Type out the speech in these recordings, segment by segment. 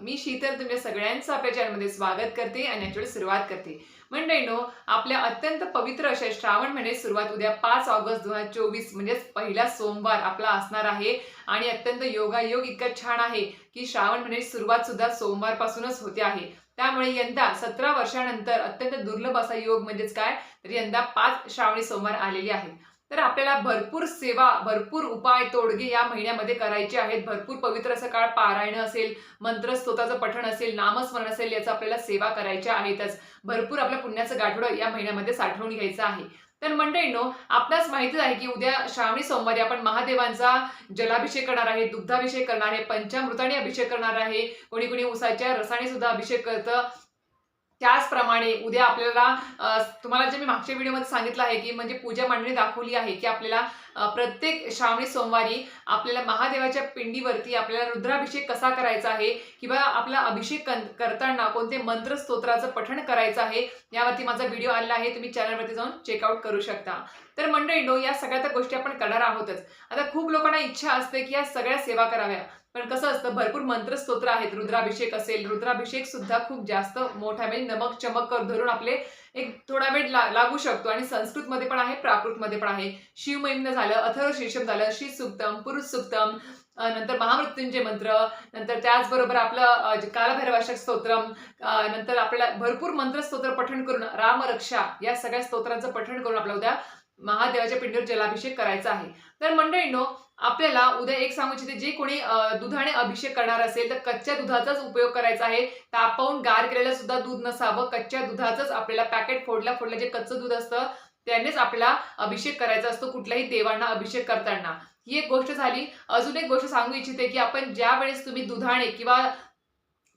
मी शीतल तुमच्या सगळ्यांचं आपल्या चॅनलमध्ये स्वागत करते आणि याच्यावर सुरुवात करते. मंडळीनो आपल्या अत्यंत पवित्र अशा श्रावण महिन्याची सुरुवात उद्या पाच ऑगस्ट दोन हजार चोवीस म्हणजेच पहिला सोमवार आपला असणार आहे. आणि अत्यंत योगायोग इतका छान आहे की श्रावण महिन्याची सुरुवात सुद्धा सोमवारपासूनच होते आहे. त्यामुळे यंदा सतरा वर्षानंतर अत्यंत दुर्लभ असा योग म्हणजेच काय? तर यंदा पाच श्रावणी सोमवार आलेले आहेत. तर आपल्याला भरपूर सेवा भरपूर उपाय तोडगे या महिन्यामध्ये करायचे आहेत. भरपूर पवित्र असं काळ पारायण असेल मंत्रस्तोताचं पठण असेल नामस्मरण असेल याचा आपल्याला सेवा करायच्या आहेतच. भरपूर आपल्या पुण्याचं गाठोडं या महिन्यामध्ये साठवून घ्यायचं आहे. तर मंडळींनो आपल्यास माहितीच आहे की उद्या श्रावणी सोमवारी आपण महादेवांचा जलाभिषेक करणार आहे दुग्धाभिषेक करणार आहे पंचामृताने अभिषेक करणार आहे. कोणी कोणी उसाच्या रसाने सुद्धा अभिषेक करतं. त्याचप्रमाणे उद्या आपल्याला तुम्हाला जे मी मागच्या व्हिडिओमध्ये सांगितलं आहे की म्हणजे पूजा मांडणी दाखवली आहे की आपल्याला प्रत्येक श्रावणी सोमवारी आपल्याला महादेवाच्या पिंडीवरती आपल्याला रुद्राभिषेक कसा करायचा आहे किंवा आपला अभिषेक कन- करताना कोणते मंत्र स्तोत्राचं पठण करायचं आहे यावरती माझा व्हिडिओ आलेला आहे. तुम्ही चॅनलवरती जाऊन चेकआउट करू शकता. तर मंडळीनो या सगळ्या गोष्टी आपण करणार आहोतच. आता खूप लोकांना इच्छा असते की या सगळ्या सेवा कराव्या. पण कसं असतं भरपूर मंत्रस्तोत्र आहेत. रुद्राभिषेक असेल रुद्राभिषेक सुद्धा खूप जास्त मोठा म्हणजे नमक चमक कर धरून आपले एक थोडा वेळ ला- लागू शकतो. आणि संस्कृतमध्ये पण आहे प्राकृतमध्ये पण आहे. शिवमहिम्न झालं अथर्व शीर्षम झालं श्री सुक्तम पुरुष सुक्तम नंतर महामृत्युंजय मंत्र नंतर त्याचबरोबर आपलं कालभैरवाशक स्तोत्रम नंतर आपल्याला भरपूर मंत्रस्तोत्र पठण करून रामरक्षा या सगळ्या स्तोत्रांचं पठण करून आपल्या उद्या महादेवाच्या पिंडीवर जलाभिषेक करायचा आहे. तर मंडळींनो आपल्याला उद्या एक सांगू इच्छिते जे कोणी दुधाने अभिषेक करणार असेल तर कच्च्या दुधाचाच उपयोग करायचा आहे. तापवून गार केलेलं सुद्धा दूध नसावं. कच्च्या दुधाचंच आपल्याला पॅकेट फोडल्या फोडल्या जे कच्चं दूध असतं त्यानेच आपल्याला अभिषेक करायचा असतो कुठल्याही देवांना अभिषेक करताना. ही एक गोष्ट झाली. अजून एक गोष्ट सांगू इच्छिते की आपण ज्या वेळेस तुम्ही दुधाने किंवा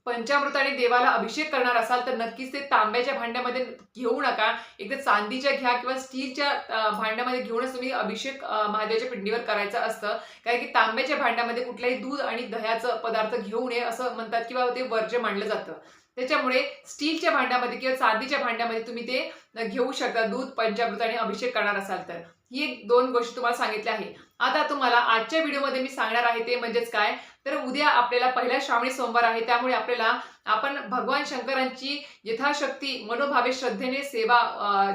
पंचामृताने देवाला अभिषेक करणार असाल तर नक्कीच ते तांब्याच्या भांड्यामध्ये घेऊ नका. एकदा चांदीच्या घ्या किंवा स्टीलच्या भांड्यामध्ये घेऊनच तुम्ही अभिषेक महादेवाच्या पिंडीवर करायचं असतं. कारण की तांब्याच्या भांड्यामध्ये कुठलाही दूध आणि दह्याचं पदार्थ घेऊ नये असं म्हणतात किंवा ते वर्ज्य मानलं जातं. त्याच्यामुळे स्टीलच्या भांड्यामध्ये किंवा चांदीच्या भांड्यामध्ये तुम्ही ते घेऊ शकता. दूध पंचामृताने अभिषेक करणार असाल तर. ही एक दोन गोष्टी तुम्हाला सांगितल्या आहे आता तुम्हाला आजच्या व्हिडिओमध्ये मी सांगणार आहे ते म्हणजेच काय? तर उद्या आपल्याला पहिला श्रावणी सोमवार आहे. त्यामुळे आपल्याला आपण भगवान शंकरांची यथाशक्ती मनोभावे श्रद्धेने सेवा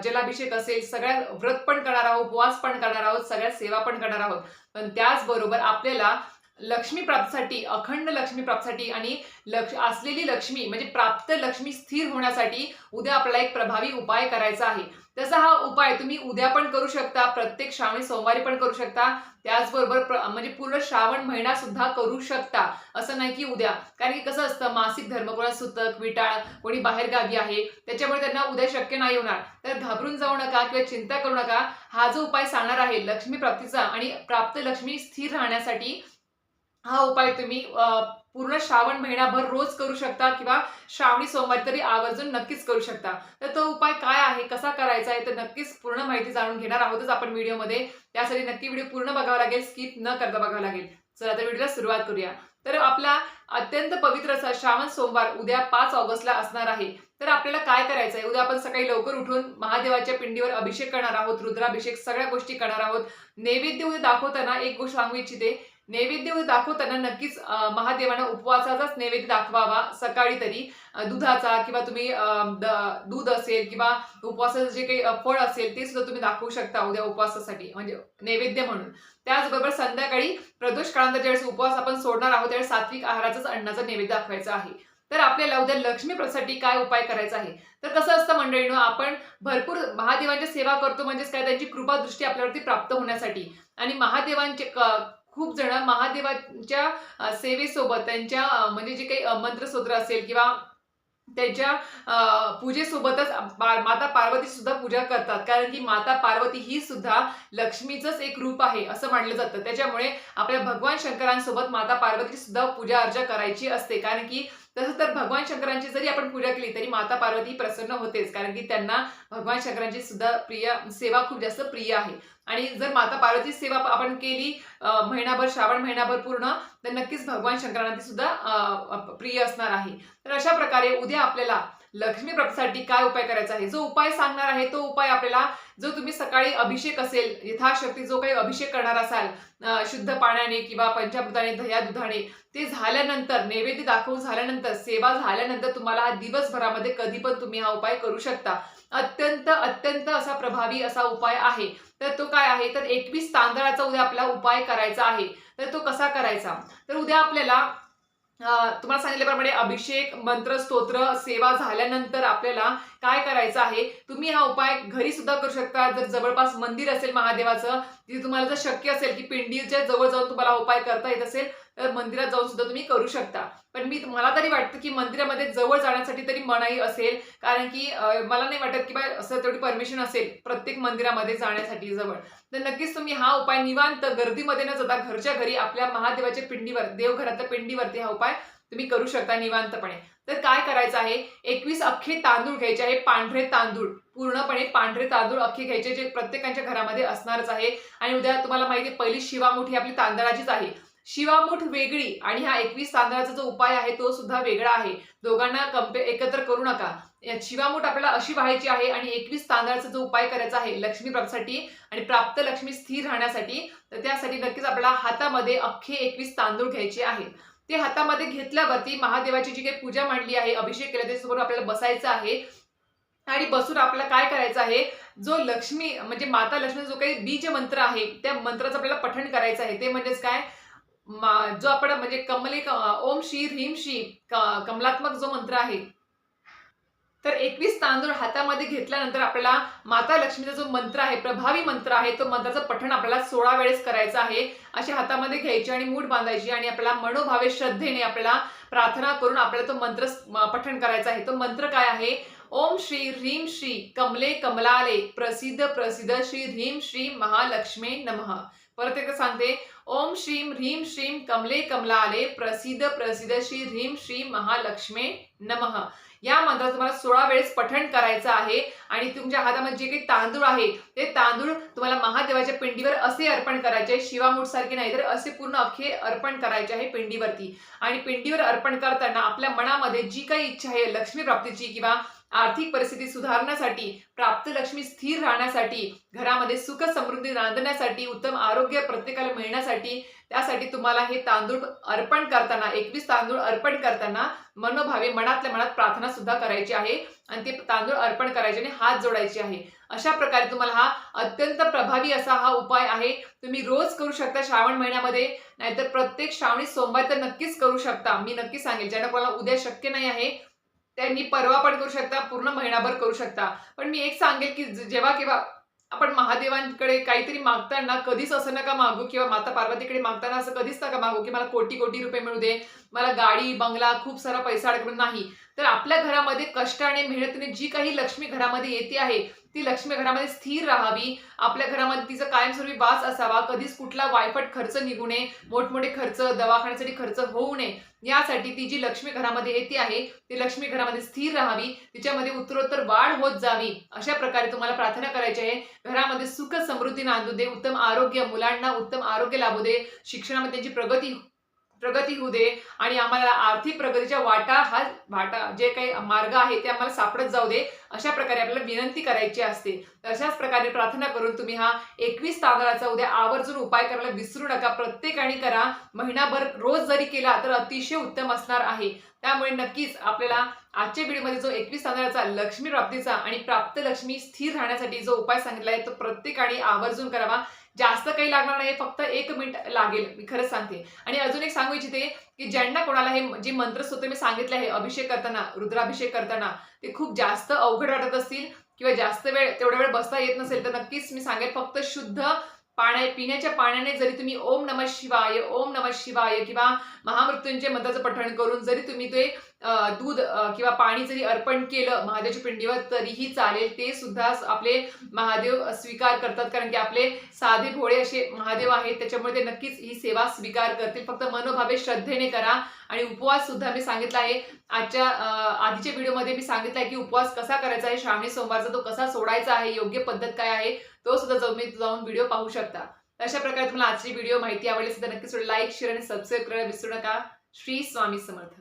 जलाभिषेक असेल सगळ्या व्रत पण करणार आहोत उपवास पण करणार आहोत सगळ्या सेवा पण करणार आहोत. पण त्याचबरोबर आपल्याला लक्ष्मी प्राप्तीसाठी अखंड लक्ष्मी प्राप्तीसाठी आणि लक्ष असलेली लक्ष्मी म्हणजे प्राप्त लक्ष्मी स्थिर होण्यासाठी उद्या आपल्याला एक प्रभावी उपाय करायचा आहे. तसा हा उपाय तुम्ही उद्या पण करू शकता प्रत्येक श्रावणी सोमवारी पण करू शकता. त्याचबरोबर म्हणजे पूर्ण श्रावण महिना सुद्धा करू शकता. असं नाही की उद्या. कारण की कसं असतं मासिक धर्म कोणा सुतक विटाळ कोणी बाहेर गावी आहे त्याच्यामुळे त्यांना उद्या शक्य नाही होणार. तर घाबरून जाऊ नका किंवा चिंता करू नका. हा जो उपाय सांगणार आहे लक्ष्मी प्राप्तीचा आणि प्राप्त लक्ष्मी स्थिर राहण्यासाठी हा उपाय तुम्ही पूर्ण श्रावण महिनाभर रोज करू शकता किंवा श्रावणी सोमवारी तरी आवर्जून नक्कीच करू शकता. तर तो उपाय काय आहे कसा करायचा आहे तर नक्कीच पूर्ण माहिती जाणून घेणार आहोतच आपण व्हिडिओमध्ये. त्यासाठी नक्की व्हिडिओ पूर्ण बघावा लागेल स्किप न करता बघावा लागेल. चला तर व्हिडिओला सुरुवात करूया. तर आपला अत्यंत पवित्र असा श्रावण सोमवार उद्या पाच ऑगस्टला असणार आहे. तर आपल्याला काय करायचं आहे उद्या आपण सकाळी लवकर उठून महादेवाच्या पिंडीवर अभिषेक करणार आहोत रुद्राभिषेक सगळ्या गोष्टी करणार आहोत. नैवेद्य उद्या दाखवताना एक गोष्ट सांगू इच्छिते. नैवेद्य दाखवताना नक्कीच महादेवांना उपवासाचाच नैवेद्य दाखवावा सकाळी तरी. दुधाचा किंवा तुम्ही दूध असेल किंवा उपवासाचं जे काही फळ असेल ते सुद्धा तुम्ही दाखवू शकता उद्या उपवासासाठी म्हणजे नैवेद्य म्हणून. त्याचबरोबर संध्याकाळी प्रदोष काळानंतर ज्यावेळेस उपवास आपण सोडणार आहोत त्यावेळेस सात्विक आहाराचाच अन्नाचा नैवेद्य दाखवायचा आहे. तर आपल्याला उद्या लक्ष्मीप्रसाठी काय उपाय करायचा आहे? तर कसं असतं मंडळीनं आपण भरपूर महादेवांची सेवा करतो म्हणजेच काय? त्यांची कृपादृष्टी आपल्यावरती प्राप्त होण्यासाठी. आणि महादेवांचे खूप जण महादेवांच्या सेवेसोबत त्यांच्या म्हणजे जे काही मंत्रसूत्र असेल किंवा त्यांच्या पूजेसोबतच माता पार्वती सुद्धा पूजा करतात. कारण की माता पार्वती ही सुद्धा लक्ष्मीचंच एक रूप आहे असं मानलं जातं. त्याच्यामुळे आपल्या भगवान शंकरांसोबत माता पार्वतीची सुद्धा पूजा अर्चा करायची असते. कारण की तसं तर भगवान शंकरांची जरी आपण पूजा केली तरी माता पार्वती प्रसन्न होतेच. कारण की त्यांना भगवान शंकरांची सुद्धा प्रिय सेवा खूप जास्त प्रिय आहे. आणि जर माता पार्वती सेवा आपण केली महिनाभर श्रावण महिनाभर पूर्ण तर नक्कीच भगवान शंकरांना ती सुद्धा प्रिय असणार आहे. तर अशा प्रकारे उद्या आपल्याला लक्ष्मी प्राप्तीसाठी काय उपाय करायचा आहे? जो उपाय सांगणार आहे तो उपाय आपल्याला जो तुम्ही सकाळी अभिषेक असेल यथाशक्ती जो काही अभिषेक करणार असाल शुद्ध पाण्याने किंवा पंचामृताने दह्या दुधाने ते झाल्यानंतर नैवेद्य दाखवून झाल्यानंतर सेवा झाल्यानंतर तुम्हाला दिवसभरामध्ये कधी पण तुम्ही हा उपाय करू शकता. अत्यंत अत्यंत असा प्रभावी असा उपाय आहे. तर तो काय आहे? तर एकवीस तांदळाचा उद्या आपला उपाय करायचा आहे. तर तो कसा करायचा? तर उद्या आपल्याला अं, तुम्हाला सांगितल्याप्रमाणे अभिषेक मंत्र स्तोत्र सेवा झाल्यानंतर आपल्याला काय करायचं आहे? तुम्ही हा उपाय घरी सुद्धा करू शकता. जर जवळपास मंदिर असेल महादेवाचं तिथे तुम्हाला जर शक्य असेल की पिंडीच्या जवळ जाऊन तुम्हाला हा उपाय करता येत असेल तर मंदिरात जाऊन सुद्धा तुम्ही करू शकता. पण मी मला तरी वाटतं की मंदिरामध्ये जवळ जाण्यासाठी तरी मनाई असेल. कारण की मला नाही वाटत की बा असं तेवढी परमिशन असेल प्रत्येक मंदिरामध्ये जाण्यासाठी जवळ. तर नक्कीच तुम्ही हा उपाय निवांत गर्दीमध्ये न जाता घरच्या घरी आपल्या महादेवाच्या पिंडीवर देवघरातल्या पिंडीवरती हा उपाय तुम्ही करू शकता निवांतपणे. तर काय करायचं आहे? एकवीस अख्खे तांदूळ घ्यायचे आहे पांढरे तांदूळ. पूर्णपणे पांढरे तांदूळ अख्खे घ्यायचे जे प्रत्येकाच्या घरामध्ये असणारच आहे. आणि उद्या तुम्हाला माहिती आहे पहिली शिवामूठ ही आपली तांदळाचीच आहे. शिवामुठ वेगळी आणि हा एकवीस तांदळाचा जो उपाय आहे तो सुद्धा वेगळा आहे. दोघांना कम्पे एकत्र करू नका. शिवामूठ आपल्याला अशी व्हायची आहे आणि एकवीस तांदळाचा जो उपाय करायचा आहे लक्ष्मी प्राप्तीसाठी आणि प्राप्त लक्ष्मी स्थिर राहण्यासाठी तर त्यासाठी नक्कीच आपल्याला हातामध्ये अख्खे एकवीस तांदूळ घ्यायचे आहेत. ते हातामध्ये घेतल्यावरती महादेवाची जी काही पूजा मांडली आहे अभिषेक केला त्याच्यासमोर आपल्याला बसायचं आहे. आणि बसून आपल्याला काय करायचं आहे? जो लक्ष्मी म्हणजे माता लक्ष्मी जो काही बीज मंत्र आहे त्या मंत्राचं आपल्याला पठण करायचं आहे. ते म्हणजेच काय? मा- जो आपण म्हणजे कमले ओम श्री ह्रीम श्री क- कमलात्मक जो मंत्र आहे तर एकवीस तांदूळ हातामध्ये घेतल्यानंतर आपल्याला माता लक्ष्मीचा जो मंत्र आहे प्रभावी मंत्र आहे तो मंत्राचं पठण आपल्याला सोळा वेळेस करायचं आहे. असे हातामध्ये घ्यायची आणि मूठ बांधायची आणि आपल्याला मनोभावे श्रद्धेने आपल्याला प्रार्थना करून आपल्याला तो मंत्र पठण करायचा आहे. तो मंत्र काय आहे? ओम श्री ह्रीम श्री कमले कमलाले प्रसिद्ध प्रसिद्ध श्री ह्रीम श्री महालक्ष्मी नमः. परत एकदा सांगते. ओम श्रीम ह्रीम श्रीम कमले कमलाले प्रसिद्ध प्रसिद्ध श्री ह्रीम श्री महालक्ष्मी नमः. या मंत्राचं तुम्हाला सोळा वेळेस पठण करायचं आहे आणि तुमच्या हातामध्ये जे काही तांदूळ आहे ते तांदूळ तुम्हाला महादेवाच्या पिंडीवर असे अर्पण करायचे शिवामूठ सारखे नाही तर असे पूर्ण अख्खे अर्पण करायचे आहे पिंडीवरती. आणि पिंडीवर अर्पण करताना आपल्या मनामध्ये जी काही इच्छा आहे लक्ष्मी प्राप्तीची किंवा आर्थिक परिस्थिती सुधारण्यासाठी प्राप्त लक्ष्मी स्थिर राहण्यासाठी घरामध्ये सुख समृद्धी नांदण्यासाठी उत्तम आरोग्य प्रत्येकाला मिळण्यासाठी त्यासाठी तुम्हाला हे तांदूळ अर्पण करताना एकवीस तांदूळ अर्पण करताना मनोभावे मनातल्या मनात प्रार्थना सुद्धा करायची आहे. आणि ते तांदूळ अर्पण करायचे आणि हात जोडायचे आहे. अशा प्रकारे तुम्हाला हा अत्यंत प्रभावी असा हा उपाय आहे. तुम्ही रोज करू शकता श्रावण महिन्यामध्ये. नाहीतर प्रत्येक श्रावणी सोमवार तर नक्कीच करू शकता. मी नक्की सांगेल ज्यांना कोणाला उद्या शक्य नाही आहे त्यांनी परवा पण करू शकता पूर्ण महिनाभर करू शकता. पण मी एक सांगेल की जेव्हा केव्हा आपण महादेवांकडे काहीतरी मागताना कधीच असं नका मागू किंवा माता पार्वतीकडे मागताना असं कधीच नका मागू की मला कोटी कोटी रुपये मिळू दे मला गाडी बंगला खूप सारा पैसा अडकून नाही. तर आपल्या घरामध्ये कष्टाने मेहनतीने जी काही लक्ष्मी घरामध्ये येते आहे ती लक्ष्मी घरामध्ये स्थिर राहावी. आपल्या घरामध्ये तिचा कायमस्वरूपी वास असावा. कधीच कुठला वायफट खर्च निघू नये. मोठमोठे खर्च दवाखान्यासाठी खर्च होऊ नये. यासाठी ती जी लक्ष्मी घरामध्ये येते आहे ती लक्ष्मी घरामध्ये स्थिर राहावी. तिच्यामध्ये उत्तरोत्तर वाढ होत जावी. अशा प्रकारे तुम्हाला प्रार्थना करायची आहे. घरामध्ये सुख समृद्धी नांदू दे. उत्तम आरोग्य मुलांना उत्तम आरोग्य लाभू दे. शिक्षणामध्ये त्यांची प्रगती प्रगती होऊ दे आणि आम्हाला आर्थिक प्रगतीच्या वाटा हा वाटा जे काही मार्ग आहे ते आम्हाला सापडत जाऊ दे अशा प्रकारे आपल्याला विनंती करायची असते. अशाच प्रकारे प्रार्थना करून तुम्ही हा एकवीस तांदळाचा उद्या आवर्जून उपाय करायला विसरू नका. प्रत्येकाने करा. महिनाभर रोज जरी केला तर अतिशय उत्तम असणार आहे. त्यामुळे नक्कीच आपल्याला आजच्या व्हिडिओमध्ये जो एकवीस तांदळाचा लक्ष्मी प्राप्तीचा आणि प्राप्त लक्ष्मी स्थिर राहण्यासाठी जो उपाय सांगितला आहे तो प्रत्येकाने आवर्जून करावा. जास्त काही लागणार नाही फक्त एक मिनिट लागेल मी खरंच सांगते. आणि अजून एक सांगू इच्छिते की ज्यांना कोणाला हे जे मंत्रस्तोत्र मी सांगितले आहे अभिषेक करताना रुद्राभिषेक करताना ते खूप जास्त अवघड वाटत असतील किंवा जास्त वेळ तेवढा वेळ बसता येत नसेल तर नक्कीच मी सांगेल फक्त शुद्ध पाण्या पिण्याच्या पाण्याने जरी तुम्ही ओम नम शिवाय ओम नम शिवाय किंवा महामृत्यूंचे मंत्राचं पठण करून जरी तुम्ही ते दूध किंवा पाणी जरी अर्पण केलं महादेवच्या पिंडीवर तरीही चालेल. ते सुद्धा आपले महादेव स्वीकार करतात. कारण की आपले साधे भोळे असे महादेव आहेत. त्याच्यामुळे ते नक्कीच ही सेवा स्वीकार करतील. फक्त मनोभावे श्रद्धेने करा. आणि उपवास सुद्धा मी सांगितला आहे. आजच्या आधीच्या व्हिडिओमध्ये मी सांगितलं आहे की उपवास कसा करायचा आहे. श्रावणी सोमवारचा तो कसा सोडायचा आहे. योग्य पद्धत काय आहे. तो सुद्धा जाऊन मी जाऊन व्हिडिओ पाहू शकता. अशा प्रकारे तुम्हाला आजची व्हिडिओ माहिती आवडली असेल तर नक्कीच लाईक शेअर आणि सबस्क्राईब करायला विसरू नका. श्री स्वामी समर्थ.